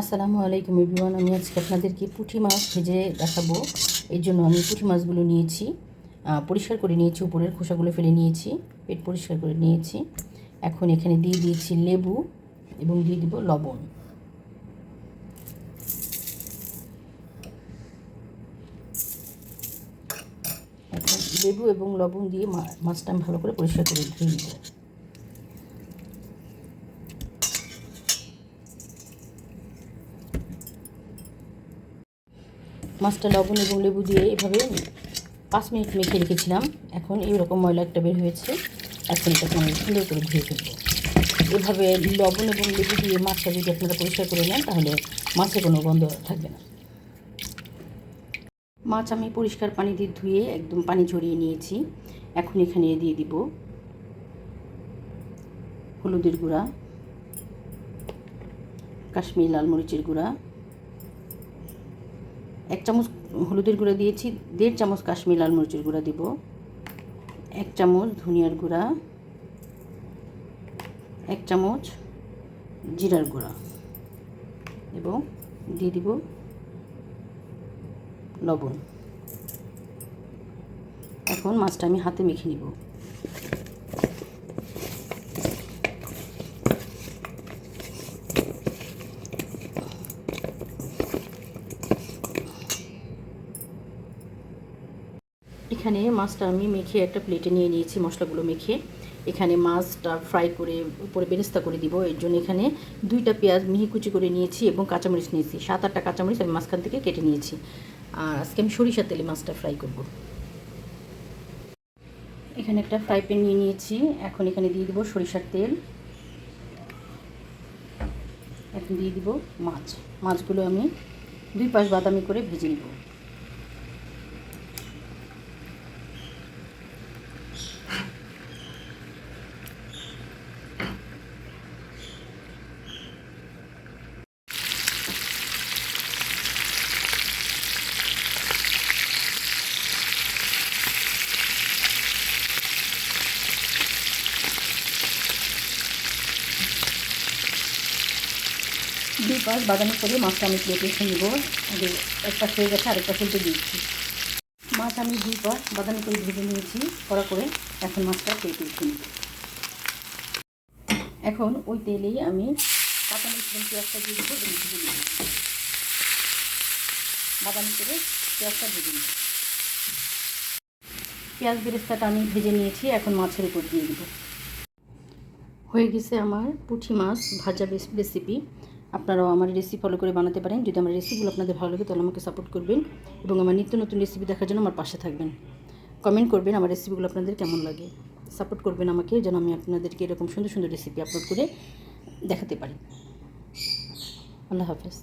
আসসালামু আলাইকুম এভরিওয়ান, আমি আজকে আপনাদেরকে পুঁটি মাছ ভেজে দেখাবো। এই জন্য আমি পুঁটি মাছগুলো নিয়েছি পরিষ্কার করে নিয়েছি, উপরের খোসাগুলো ফেলে নিয়েছি, পেট পরিষ্কার করে নিয়েছি। এখন এখানে দিয়ে দিয়েছি লেবু এবং দিয়ে দিব লবণ। এখন লেবু এবং লবণ দিয়ে মাছটা আমি ভালো করে পরিষ্কার করে ধুয়ে নিব। মাছটা লবণ এবং লেবু দিয়ে এভাবে পাঁচ মিনিট মেখে রেখেছিলাম। এখন এইরকম ময়লা একটা বের হয়েছে। এখন এটাকে আমি সুন্দর করে ধুয়ে ফেলব। এভাবে লবণ এবং লেবু দিয়ে মাছটা যদি আপনারা পরিষ্কার করে নেন, তাহলে মাছে কোনো গন্ধ থাকবে না। মাছ আমি পরিষ্কার পানি দিয়ে ধুয়ে একদম পানি ঝরিয়ে নিয়েছি। এখন এখানে দিয়ে দিব হলুদের গুঁড়া, কাশ্মীর লাল মরিচের গুঁড়া এক চামচ হলুদের গুঁড়া দিয়েছি, দেড় চামচ কাশ্মীর লাল মরিচের গুঁড়া দিব, এক চামচ ধনিয়ার গুঁড়া, এক চামচ জিরার গুঁড়া এবং দিয়ে দিব লবণ। এখন মাছটা আমি হাতে মেখে নিব। এখানে মাছটা আমি মেখে একটা প্লেটে নিয়ে নিয়েছি, মশলাগুলো মেখে। এখানে মাছটা ফ্রাই করে, উপরে বেরেস্তা করে দিব। এর জন্য এখানে দুইটা পেঁয়াজ মিহি কুচি করে নিয়েছি এবং কাঁচামরিচ নিয়েছি। সাত আটটা কাঁচামরিচ আমি মাঝখান থেকে কেটে নিয়েছি। আর আজকে আমি সরিষার তেলে মাছটা ফ্রাই করব। এখানে একটা ফ্রাই প্যান নিয়ে নিয়েছি। এখন এখানে দিয়ে দিব সরিষার তেল। এখন দিয়ে দিব মাছ। মাছগুলো আমি দুই পাশ বাদামি করে ভেজে নিব। দুই পাশ বাদামি করে মাছটা আমি প্লেটে নিব। আগে একটা হয়ে গেছে, আরেকটা ফুলতে দিয়েছি মাছ আমি দুই পাশ বাদামি করে ভেজে নিয়েছি, কড়া করে। এখন মাছটা প্লেটে নিব। এখন ওই তেলেই আমি মরিচ এবং পেঁয়াজটা দিয়ে দিব, ভেজে নিব। বাদামি করে পেঁয়াজটা ভেজে নিব। পেঁয়াজ বেরেস্তাটা আমি ভেজে নিয়েছি, এখন মাছের উপর দিয়ে দিব। হয়ে গেছে আমার পুঁটি মাছ ভাজা রেসিপি আপনারাও আমার রেসিপি ফলো করে বানাতে পারেন। যদি আমার রেসিপিগুলো আপনাদের ভালো লাগে, তাহলে আমাকে সাপোর্ট করবেন এবং আমার নিত্য নতুন রেসিপি দেখার জন্য আমার পাশে থাকবেন। কমেন্ট করবেন আমার রেসিপিগুলো আপনাদের কেমন লাগে। সাপোর্ট করবেন আমাকে যেন আমি আপনাদেরকে এরকম সুন্দর সুন্দর রেসিপি আপলোড করে দেখাতে পারি। আল্লাহ হাফেজ।